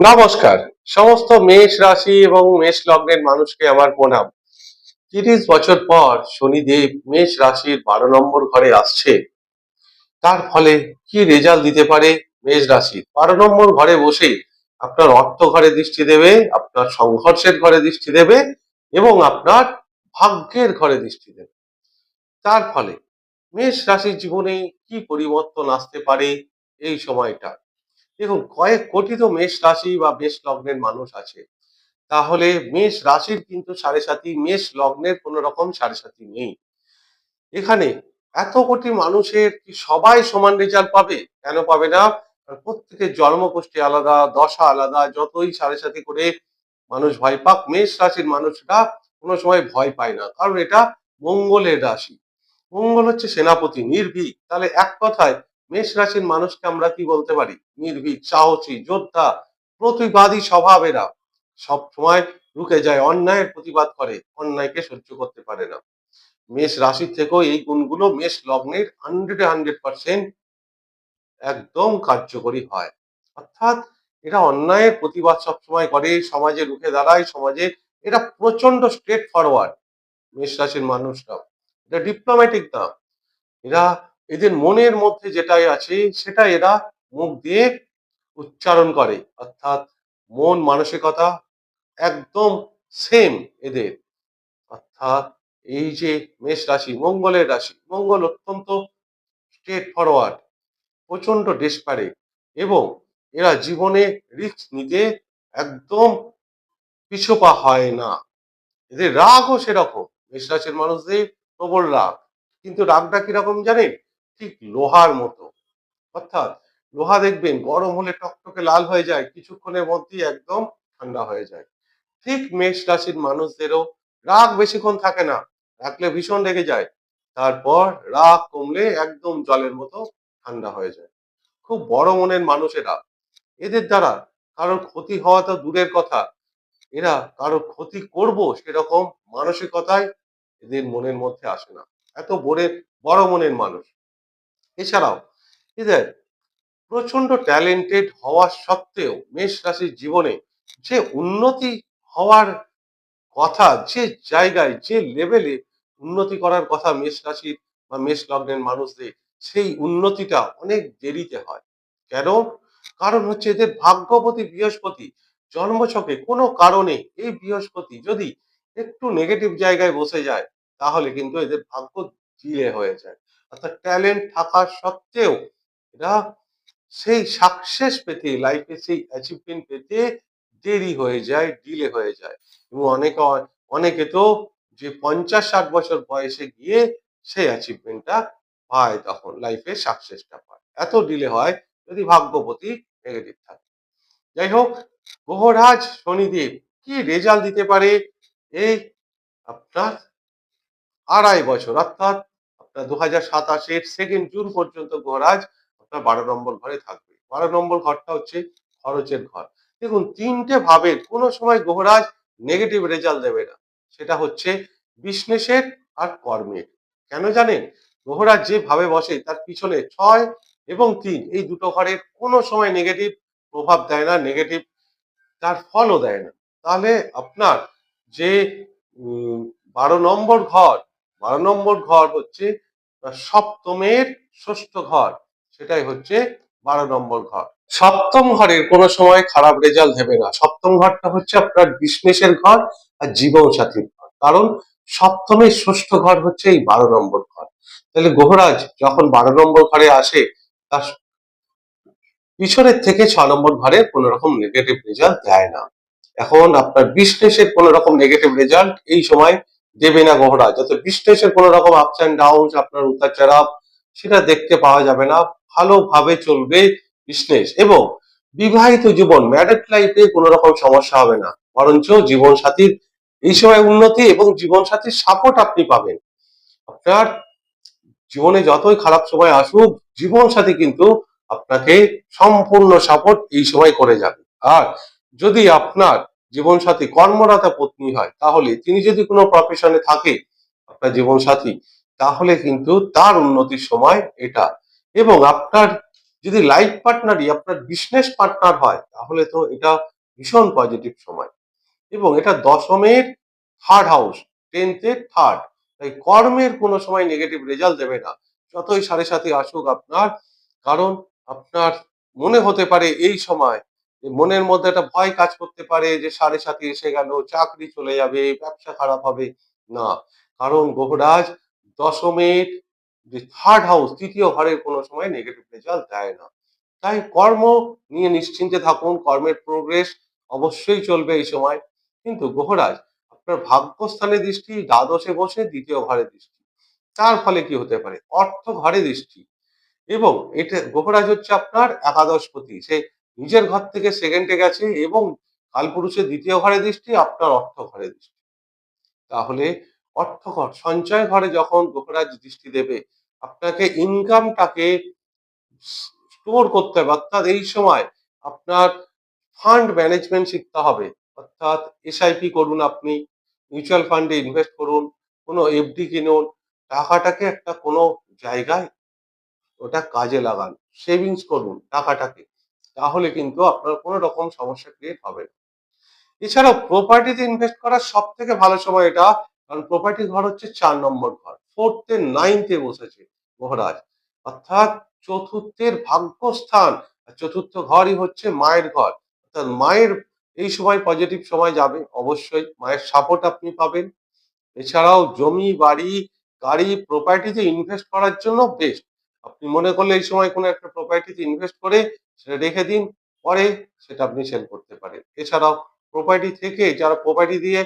নমস্কার। সমস্ত মেষ রাশি এবং মেষ লগ্নের মানুষকে আমার প্রণাম। তিরিশ বছর পর শনিদেব মেষ রাশির বারো নম্বর ঘরে আসছে। তার ফলে কি রেজাল্ট দিতে পারে মেষ রাশির বারো নম্বর ঘরে বসে আপনার অর্থ ঘরে দৃষ্টি দেবে, আপনার সংঘর্ষের ঘরে দৃষ্টি দেবে এবং আপনার ভাগ্যের ঘরে দৃষ্টি দেবে। তার ফলে মেষ রাশির জীবনে কি পরিবর্তন আসতে পারে এই সময়টা? দেখুন, কয়েক কোটি তো মেষ রাশি বা মেষ লগ্নের মানুষ আছে। তাহলে মেষ রাশির কিন্তু সাড়ে সাথী মেষ লগ্নের কোন রকম সাড়ে সাথী নেই। এখানে এত কোটি মানুষের কি সবাই সমান রেজাল্ট পাবে? কেন পাবে না? প্রত্যেকের জন্মগোষ্ঠী আলাদা, দশা আলাদা, যতই সাড়ে সাথী করে মানুষ ভয় পাক, মেষ রাশির মানুষরা কোনো সময় ভয় পায় না। কারণ এটা মঙ্গলের রাশি। মঙ্গল হচ্ছে সেনাপতি, নির্ভীক। তাহলে এক কথায় মেষ রাশির মানুষকে আমরা কি বলতে পারি? নির্ভীক, সাহসী, যোদ্ধা, প্রতিবাদী স্বভাব এরা সব সময় রুখে যায়, অন্যায়ের প্রতিবাদ করে, অন্যায়কে সহ্য করতে পারে না। মেষ রাশির থেকেও এই গুণগুলো মেষ লগ্নের হান্ড্রেডে হান্ড্রেড পার্সেন্ট একদম কার্যকরী হয়। অর্থাৎ এরা অন্যায়ের প্রতিবাদ সবসময় করে, সমাজে রুখে দাঁড়ায়, সমাজে এরা প্রচণ্ড স্ট্রেট ফরওয়ার্ড মেষ রাশির মানুষরা এটা ডিপ্লোম্যাটিক না। এরা এদের মনের মধ্যে যেটাই আছে সেটা এরা মুখ দিয়ে উচ্চারণ করে। অর্থাৎ মন মানসিকতা একদম সেম এদের। অর্থাৎ এই যে মেষ রাশি, মঙ্গলের রাশি, মঙ্গল অত্যন্ত স্ট্রেট ফরওয়ার্ড প্রচণ্ড ডেসপারে এবং এরা জীবনে রিস্ক নিতে একদম পিছপা হয় না। এদের রাগও সেরকম। মেষ রাশির মানুষদের প্রবল রাগ। কিন্তু রাগটা কীরকম জানেন? ঠিক লোহার মতো। অর্থাৎ লোহা দেখবেন গরম হলে টকটকে লাল হয়ে যায়, কিছুক্ষণের মধ্যেই একদম ঠান্ডা হয়ে যায়। ঠিক মেষ রাশির মানুষদেরও রাগ বেশিক্ষণ থাকে না রাখলে ভীষণ রেগে যায়। তারপর রাগ কমলে একদম জলের মতো ঠান্ডা হয়ে যায়। খুব বড় মনের মানুষেরা, এদের দ্বারা কারোর ক্ষতি হওয়া তো দূরের কথা, এরা কারোর ক্ষতি করব সেরকম মানসিকতায় এদের মনের মধ্যে আসে না। এত বড় বড় মনের মানুষ। এছাড়াও এদের প্রচণ্ড ট্যালেন্টেড হওয়া সত্ত্বেও মেষ রাশির জীবনে যে উন্নতি হওয়ার কথা, যে জায়গায়, যে লেভেলে উন্নতি করার কথা মেষ রাশির বা মেষ লগ্নের মানুষদের, সেই উন্নতিটা অনেক দেরিতে হয়। কেন? কারণ হচ্ছে এদের ভাগ্যপতি বৃহস্পতি জন্মছকে কোনো কারণে এই বৃহস্পতি যদি একটু নেগেটিভ জায়গায় বসে যায়, তাহলে কিন্তু এদের ভাগ্য জিলে হয়ে যায়। অর্থাৎ ট্যালেন্ট থাকা সত্ত্বেও এরা সেই সাকসেস পেতে লাইফে সেই অ্যাচিভমেন্ট পেতে দেরি হয়ে যায় ডিলে হয়ে যায়। এবং অনেকে অনেকে তো যে পঞ্চাশ ষাট বছর বয়সে গিয়ে সেই অ্যাচিভমেন্টটা পায় তখন লাইফে সাকসেসটা পায়। এত ডিলে হয় যদি ভাগ্যপতি নেগেটিভ থাকে। যাই হোক গ্রহরাজ শনিদেব কি রেজাল্ট দিতে পারে? এই আপনার আড়াই বছর, অর্থাৎ দু হাজার সাতাশের সেকেন্ড জুন পর্যন্ত গ্রহরাজ আপনার বারো নম্বর ঘরে থাকবে। বারো নম্বর ঘরটা হচ্ছে খরচের ঘর। দেখুন, তিনটে ভাবে কোনো সময় গ্রহরাজ নেগেটিভ রেজাল্ট দেবে না। সেটা হচ্ছে বিজনেসের আর কর্মের। কেন জানেন? গ্রহরাজ যে ভাবে বসে তার পিছনে ছয় এবং তিন, এই দুটো ঘরের কোনো সময় নেগেটিভ প্রভাব দেয় না নেগেটিভ তার ফলও দেয় না। তাহলে আপনার যে বারো নম্বর ঘর, বারো নম্বর ঘর হচ্ছে সপ্তমের ষষ্ঠ ঘর, সেটাই হচ্ছে বারো নম্বর ঘর। সপ্তম ঘরের কোনো সময় খারাপ রেজাল্ট দেবে না। সপ্তম ঘরটা হচ্ছে আপনার বিজনেসের ঘর আর জীবন সাথীর ঘর। কারণ সপ্তমের ষষ্ঠ ঘর হচ্ছে এই বারো নম্বর ঘর। তাহলে গ্রহরাজ যখন বারো নম্বর ঘরে আসে, তার পিছনের থেকে ছ নম্বর ঘরে কোনো রকম নেগেটিভ রেজাল্ট দেয় না। এখন আপনার বিজনেসের কোনো রকম নেগেটিভ রেজাল্ট এই সময় দেবে না গ্রহরাজ যাতে বিজনেসের কোনো রকম আপস অ্যান্ড ডাউন আপনার উত্তার চারাপ, সেটা দেখতে পাওয়া যাবে না। ভালোভাবে চলবে বিজনেস এবং বিবাহিত জীবন ম্যারেড লাইফে কোনো রকম সমস্যা হবে না। বরঞ্চ জীবন সাথীর এই সময় উন্নতি এবং জীবন সাথীর সাপোর্ট আপনি পাবেন। আপনার জীবনে যতই খারাপ সময় আসুক জীবন সাথী কিন্তু আপনাকে সম্পূর্ণ সাপোর্ট এই সময় করে যাবে। আর যদি আপনার জীবন সাথী কর্মরতা পত্নী হয়, তাহলে তিনি যদি কোনো প্রফেশনে থাকে আপনার জীবন সাথী তাহলে কিন্তু তার উন্নতির সময় এটা। এবং আপনার যদি লাইফ পার্টনারই আপনার বিজনেস পার্টনার হয়, তাহলে তো এটা ভীষণ পজিটিভ সময়। এবং এটা দশমের থার্ড হাউস টেন্থের থার্ড তাই কর্মের কোনো সময় নেগেটিভ রেজাল্ট দেবে না। যতই সাড়ে সাথে আসুক আপনার, কারণ আপনার মনে হতে পারে এই সময় মনের মধ্যে একটা ভয় কাজ করতে পারে যে সাড়ে সাথে এসে গেল, চাকরি চলে যাবে, ব্যবসা খারাপ হবে। না, কারণ গ্রহরাজ দশমের যে থার্ড হাউস তৃতীয় ঘরের কোনো সময় নেগেটিভ রেজাল্ট দেয় না। তাই কর্ম নিয়ে নিশ্চিন্তে থাকুন, কর্মের প্রোগ্রেস অবশ্যই চলবে এই সময়। কিন্তু গ্রহরাজ আপনার ভাগ্যস্থানে দৃষ্টি, দ্বাদশে বসে দ্বিতীয় ঘরে দৃষ্টি। তার ফলে কি হতে পারে? অর্থ ঘরে দৃষ্টি। এবং এটা গ্রহরাজ হচ্ছে আপনার একাদশপতি সে নিজের ঘর থেকে সেকেন্ডে গেছে এবং কালপুরুষের দ্বিতীয় ঘরে দৃষ্টি, আপনার অর্থ ঘরে দৃষ্টি। তাহলে অর্থ ঘর, সঞ্চয় ঘরে যখন গ্রহরাজ দৃষ্টি দেবে, আপনাকে ইনকামটাকে স্টোর করতে হবে। অর্থাৎ এই সময় আপনার ফান্ড ম্যানেজমেন্ট শিখতে হবে। অর্থাৎ এসআইপি করুন আপনি মিউচুয়াল ফান্ডে ইনভেস্ট করুন, কোনো এফডি কিনুন, টাকাটাকে একটা কোনো জায়গায় ওটা কাজে লাগান সেভিংস করুন টাকাটাকে। তাহলে কিন্তু আপনার কোনো রকম সমস্যা ক্রিয়েট হবে এছাড়াও প্রপার্টিতে ইনভেস্ট করার সব থেকে ভালো সময় এটা, কারণ প্রপার্টি ঘর হচ্ছে চার নম্বর ঘর ফোর্থে নাইনথে বসেছে মহারাজ। অর্থাৎ চতুর্থের ভাগ্যস্থান চতুর্থ ঘরই হচ্ছে মায়ের ঘর। অর্থাৎ মায়ের এই সময় পজিটিভ সময় যাবে, অবশ্যই মায়ের সাপোর্ট আপনি পাবেন। এছাড়াও জমি, বাড়ি, গাড়ি প্রপার্টিতে ইনভেস্ট করার জন্য বেস্ট আপনি মনে করলে এই সময় কোনো একটা প্রপার্টিতে ইনভেস্ট করে সেটা রেখে দিন, পরে সেটা আপনি সেল করতে পারেন। এছাড়াও প্রপার্টি থেকে যারা প্রপার্টি দিয়ে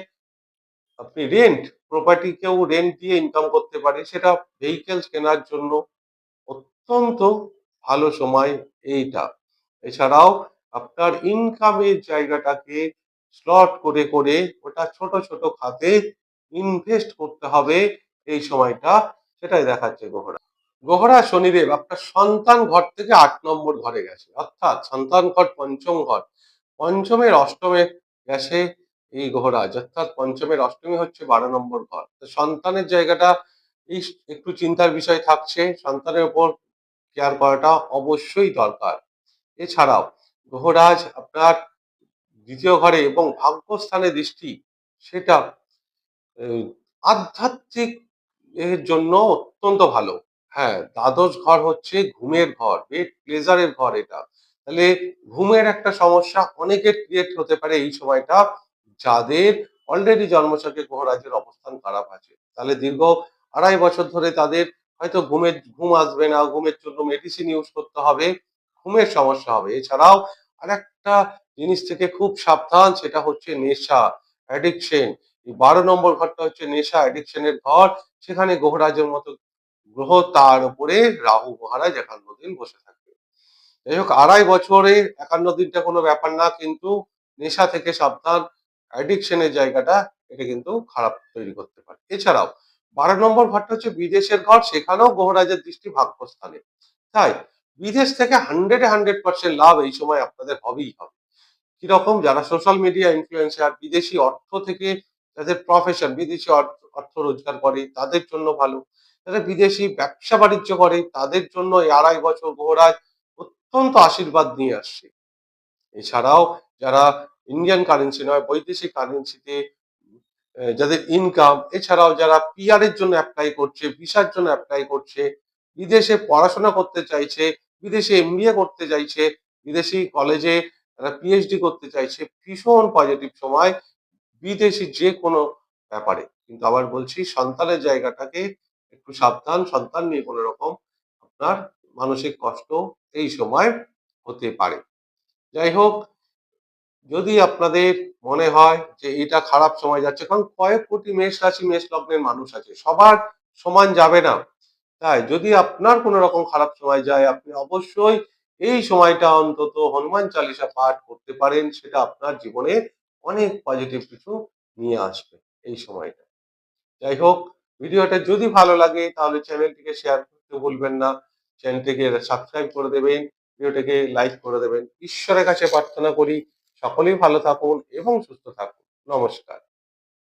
আপনি রেন্ট প্রপার্টি কেউ রেন্ট দিয়ে ইনকাম করতে পারে, সেটা ভেহিকেলস কেনার জন্য অত্যন্ত ভালো সময় এইটা। এছাড়াও আপনার ইনকামের জায়গাটাকে স্লট করে করে ওটা ছোট ছোট খাতে ইনভেস্ট করতে হবে, এই সময়টা সেটাই দেখাচ্ছে গ্রহরা গ্রহরা শনিদেব আপনার সন্তান ঘর থেকে আট নম্বর ঘরে গেছে। অর্থাৎ সন্তান ঘর পঞ্চম ঘর। পঞ্চমের অষ্টমে গেছে এই গ্রহরাজ অর্থাৎ পঞ্চমের অষ্টমী হচ্ছে বারো নম্বর ঘর। তো সন্তানের জায়গাটা এই একটু চিন্তার বিষয় থাকছে। সন্তানের উপর কেয়ার করাটা অবশ্যই দরকার। এছাড়াও গ্রহরাজ আপনার দ্বিতীয় ঘরে এবং ভাগ্যস্থানে দৃষ্টি সেটা আধ্যাত্মিক এর জন্য অত্যন্ত ভালো। হ্যাঁ দ্বাদশ ঘর হচ্ছে ঘুমের ঘর বেড প্লেজারের ঘর এটা। তাহলে ঘুমের একটা সমস্যা অনেকের ক্রিয়েট হতে পারে এই সময়টা, যাদের অলরেডি জন্মছকে গ্রহরাজের অবস্থান খারাপ আছে। তাহলে দীর্ঘ আড়াই বছর ধরে তাদের হয়তো ঘুমের, ঘুম আসবে না, ঘুমের জন্য মেডিসিন ইউজ করতে হবে, ঘুমের সমস্যা হবে। এছাড়াও আরেকটা জিনিস থেকে খুব সাবধান, সেটা হচ্ছে নেশা অ্যাডিকশন বারো নম্বর ঘরটা হচ্ছে নেশা অ্যাডিকশনের ঘর। সেখানে গ্রহরাজের মতো গ্রহ তার উপরে রাহু মহারাজ একান্ন দিন বসে থাকবে। যাই হোক আড়াই বছরে একান্ন দিনটা কোনো ব্যাপার না, কিন্তু নেশা থেকে সাবধান অ্যাডিকশনের জায়গাটা এটা কিন্তু খারাপ তৈরি করতে পারে। এছাড়াও, বারো নম্বর ঘরটা হচ্ছে বিদেশের ঘর, সেখানেও গ্রহরাজের দৃষ্টি ভাগ্যস্থানে। তাই, বিদেশ থেকে হান্ড্রেডে হান্ড্রেড পার্সেন্ট লাভ এই সময় আপনাদের হবেই হবে। কীরকম, যারা সোশ্যাল মিডিয়া ইনফ্লুয়েন্সার বিদেশি অর্থ থেকে যাদের প্রফেশন বিদেশি অর্থ অর্থ রোজগার করে, তাদের জন্য ভালো। যারা বিদেশি ব্যবসা বাণিজ্য করে, তাদের জন্য এই আড়াই বছর গোহরাজ অত্যন্ত আশীর্বাদ নিয়ে আসছে। এছাড়াও যারা ইন্ডিয়ান কারেন্সি নয়, বৈদেশিক কারেন্সিতে যাদের ইনকাম এছাড়াও যারা পিআর এর জন্য অ্যাপ্লাই করছে, ভিসার জন্য অ্যাপ্লাই করছে, বিদেশে পড়াশোনা করতে চাইছে, বিদেশে এমবিএ করতে চাইছে, বিদেশি কলেজে তারা পিএইচডি করতে চাইছে, ভীষণ পজিটিভ সময় বিদেশি যে কোনো ব্যাপারে। কিন্তু আবার বলছি সন্তানের জায়গাটাকে একটু সাবধান সন্তান নিয়ে কোনো রকম আপনার মানসিক কষ্ট এই সময় হতে পারে। যাই হোক, যদি আপনাদের মনে হয় যে এটা খারাপ সময় যাচ্ছে, কারণ কয়েক কোটি মেষ রাশি, মেষ লগ্নের মানুষ আছে, সবার সমান যাবে না। তাই যদি আপনার কোনো রকম খারাপ সময় যায়, আপনি অবশ্যই এই সময়টা অন্তত হনুমান চালিসা পাঠ করতে পারেন, সেটা আপনার জীবনে অনেক পজিটিভ কিছু নিয়ে আসবে এই সময়টা। যাই হোক ভিডিওটা যদি ভালো লাগে, তাহলে চ্যানেলটিকে শেয়ার করতে ভুলবেন না। চ্যানেলটিকে সাবস্ক্রাইব করে দেবেন, ভিডিওটাকে লাইক করে দেবেন। ঈশ্বরের কাছে প্রার্থনা করি, সকলেই ভালো থাকুন এবং সুস্থ থাকুন। নমস্কার।